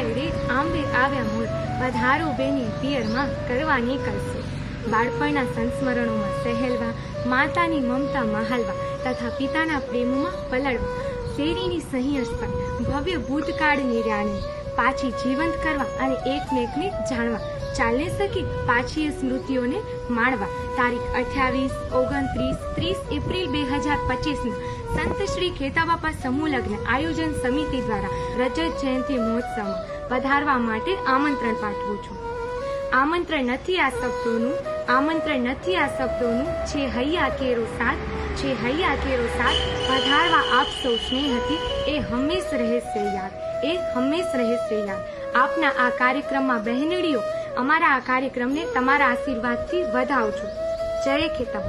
આવ્યા મૂળ. પધારો બેની પિયરમાં કરવાની કરશે બાળપણના સંસ્મરણોમાં સહેલવા, માતાની મમતા મહાલવા તથા પિતાના પ્રેમમાં પલળવા. શેરીની સહિયસ ભવ્ય ભૂતકાળની રાણી પાછી જીવંત કરવા અને એકમેકને જાણવા. ચાલને શકી પાછી સ્મૃતિઓને માણવા. તારીખ અઠ્યાવીસ, ઓગણત્રીસ, ત્રીસ એપ્રિલ બે હજાર પચીસનું સંત શ્રી ખેતાબાપા સમૂહ લગ્ન આયોજન સમિતિ દ્વારા રજત જયંતિ મહોત્સવમાં પધારવા માટે આમંત્રણ પાઠવું છું. આમંત્રણ નથી આ શબ્દોનું, આમંત્રણ નથી આ શબ્દોનું. છે હૈયા કેરો સાથ છે હૈયા કેરો સાથ, પધારવા આપ સૌ સ્નેહથી, એ હંમેશ રહેશે યાદ, એ હંમેશ રહેશે યાદ. આપના આ કાર્યક્રમમાં બહેનડીઓ, અમારા આ કાર્યક્રમને તમારા આશીર્વાદથી વધાવજો. જય ખેતા